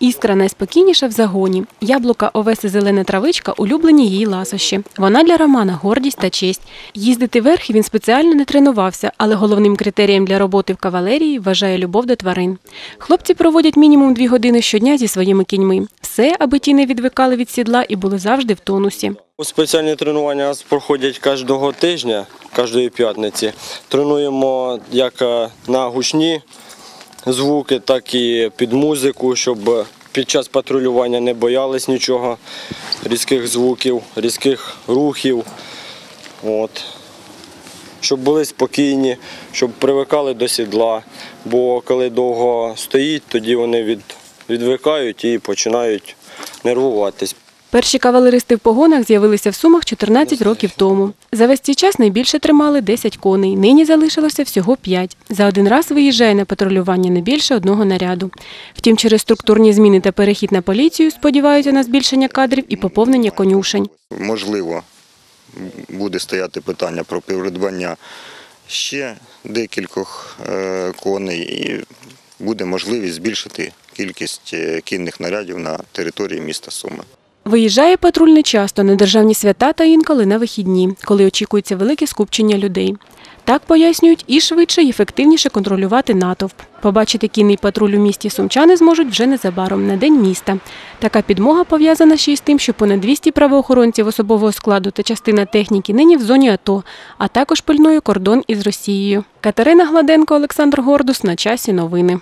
Іскра найспокійніша в загоні. Яблука, овес і зелена травичка улюблені її ласощі. Вона для Романа гордість та честь. Їздити верхи він спеціально не тренувався, але головним критерієм для роботи в кавалерії вважає любов до тварин. Хлопці проводять мінімум дві години щодня зі своїми кіньми. Все, аби ті не відвикали від сідла і були завжди в тонусі. Спеціальні тренування проходять кожного тижня, кожної п'ятниці. Тренуємо як е, на гучні звуки, так і під музику, щоб під час патрулювання не боялись нічого, різких звуків, різких рухів. От. Щоб були спокійні, щоб привикали до сідла. Бо коли довго стоїть, тоді вони від, відвикають і починають нервуватись. Перші кавалеристи в погонах з'явилися в Сумах 14 років тому. За весь цей час найбільше тримали 10 коней. Нині залишилося всього 5. За один раз виїжджає на патрулювання не більше одного наряду. Втім, через структурні зміни та перехід на поліцію сподіваються на збільшення кадрів і поповнення конюшень. Можливо, буде стояти питання про придбання ще декількох е, коней і буде можливість збільшити кількість е, кінних нарядів на території міста Суми. Виїжджає патруль не часто на державні свята та інколи на вихідні, коли очікується велике скупчення людей. Так пояснюють і швидше і ефективніше контролювати натовп. Побачити кінний патруль у місті сумчани зможуть вже незабаром на день міста. Така підмога пов'язана ще й з тим, що понад 200 правоохоронців особового складу та частина техніки нині в зоні АТО, а також пильнує кордон із Росією. Катерина Гладенко, Олександр Гордус. На часі новини.